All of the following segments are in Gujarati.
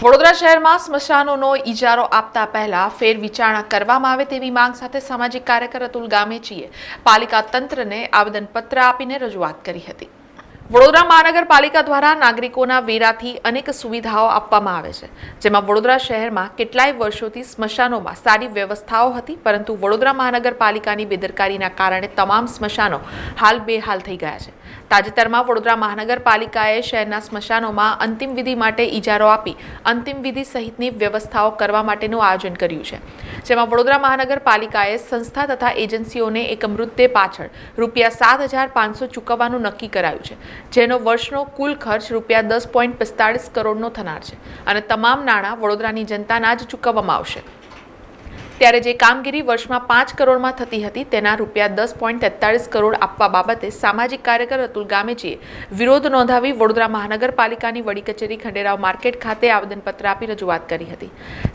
વડોદરા શહેરમાં સ્મશાનોનો ઇજારો આપતા પહેલા ફેર વિચારણા કરવામાં આવે તેવી માંગ સાથે સામાજિક કાર્યકર અતુલ ગામેચીએ પાલિકા તંત્રને આવેદનપત્ર આપીને રજૂઆત કરી હતી. વડોદરા મહાનગરપાલિકા દ્વારા નાગરિકોના વેરાથી અનેક સુવિધાઓ આપવામાં આવે છે, જેમાં વડોદરા શહેરમાં કેટલાય વર્ષોથી સ્મશાનોમાં સારી વ્યવસ્થાઓ હતી, પરંતુ વડોદરા મહાનગરપાલિકાની બેદરકારીના કારણે તમામ સ્મશાનો હાલ બેહાલ થઈ ગયા છે. તાજેતરમાં વડોદરા મહાનગરપાલિકાએ શહેરના સ્મશાનોમાં અંતિમ વિધિ માટે ઇજારો આપી, અંતિમ વિધિ સહિતની વ્યવસ્થાઓ કરવા માટેનું આયોજન કર્યું છે, જેમાં વડોદરા મહાનગરપાલિકાએ સંસ્થા તથા એજન્સીઓને એક મૃતદેહ પાછળ રૂપિયા સાત હજાર પાંચસો ચૂકવવાનું નક્કી કરાયું છે જેનો વર્ષનો કુલ ખર્ચ રૂપિયા દસ પોઈન્ટ પિસ્તાળીસ કરોડનો થનાર છે. અને તમામ નાણાં વડોદરાની જનતાના જ ચૂકવવામાં આવશે. ત્યારે જે કામગીરી વર્ષમાં પાંચ કરોડમાં થતી હતી, તેના રૂપિયા દસ પોઈન્ટ તેતાળીસ કરોડ આપવા બાબતે સામાજિક કાર્યકર અતુલ ગામેજીએ વિરોધ નોંધાવી વડોદરા મહાનગરપાલિકાની વડી કચેરી ખંડેરાવ માર્કેટ ખાતે આવેદનપત્ર આપી રજૂઆત કરી હતી.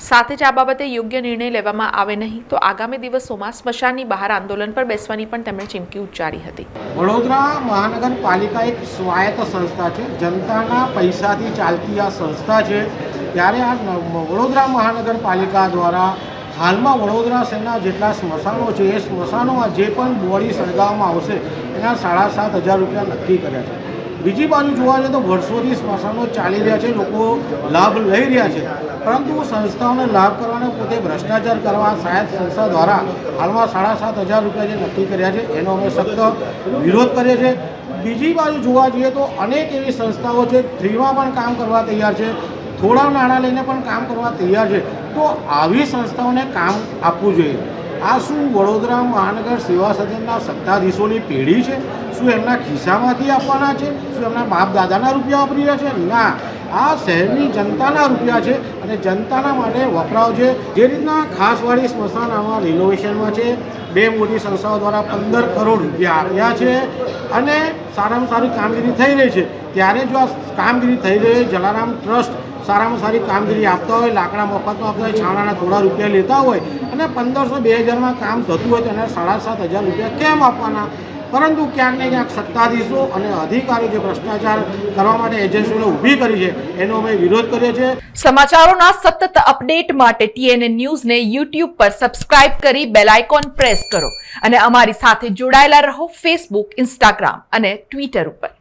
સાથે જ આ બાબતે યોગ્ય નિર્ણય લેવામાં આવે નહીં, તો આગામી દિવસોમાં સ્મશાનની બહાર આંદોલન પર બેસવાની પણ તેમણે ચીમકી ઉચ્ચારી હતી. વડોદરા મહાનગરપાલિકા એક સ્વાયત્ત સંસ્થા છે. જનતાના પૈસાથી ચાલતી આ સંસ્થા છે. ત્યારે આ વડોદરા મહાનગરપાલિકા દ્વારા હાલમાં વડોદરા શહેરના જેટલા સ્મશાનો છે, એ સ્મશાનોમાં જે પણ બોડી સળગાવવામાં આવશે, એના સાડા સાત હજાર રૂપિયા નક્કી કર્યા છે. બીજી બાજુ જોવા જઈએ તો વર્ષોથી સ્મશાનો ચાલી રહ્યા છે, લોકો લાભ લઈ રહ્યા છે. પરંતુ સંસ્થાઓને લાભ કરવાને પોતે ભ્રષ્ટાચાર કરવા સાહેબ સંસ્થા દ્વારા હાલમાં સાડા સાત હજાર રૂપિયા જે નક્કી કર્યા છે, એનો અમે સખત વિરોધ કરીએ છીએ. બીજી બાજુ જોવા જઈએ તો અનેક એવી સંસ્થાઓ છે ફ્રીમાં પણ કામ કરવા તૈયાર છે. થોડા નાણાં લઈને પણ કામ કરવા તૈયાર છે. તો આવી સંસ્થાઓને કામ આપવું જોઈએ. આ શું વડોદરા મહાનગર સેવા સદનના સત્તાધીશોની પેઢી છે? શું એમના ખિસ્સામાંથી આપવાના છે? શું એમના બાપ દાદાના રૂપિયા વાપરી રહ્યા છે? ના. આ શહેરની જનતાના રૂપિયા છે અને જનતાના માટે વપરાવ છે. જે રીતના ખાસવાડી સ્મશાન આમાં રિનોવેશનમાં છે, બે મોટી સંસ્થાઓ દ્વારા પંદર કરોડ રૂપિયા આપ્યા છે અને સારામાં સારી કામગીરી થઈ રહી છે. ત્યારે જો આ કામગીરી થઈ રહી જલારામ ટ્રસ્ટ સારામાં સારી કામગીરી આપતા હોય, લાકડા મફતમાં આપતા હોય, છાણાના થોડા રૂપિયા લેતા હોય અને પંદરસો બે હજારમાં કામ થતું હોય તો એને સાડા સાત હજાર રૂપિયા કેમ આપવાના? પરંતુ ક્યાંક ને ક્યાંક સત્તાધીશો અને અધિકારીઓ જે ભ્રષ્ટાચાર કરવા માટે એજન્સીઓને ઊભી કરી છે, એનો અમે વિરોધ કરીએ છીએ સમાચારોના સતત અપડેટ માટે ટીએનએ ન્યૂઝને યુટ્યુબ પર સબસ્ક્રાઇબ કરી બેલ આઇકોન પ્રેસ કરો અને અમારી સાથે જોડાયેલા રહો ફેસબુક, ઇન્સ્ટાગ્રામ અને ટ્વિટર ઉપર.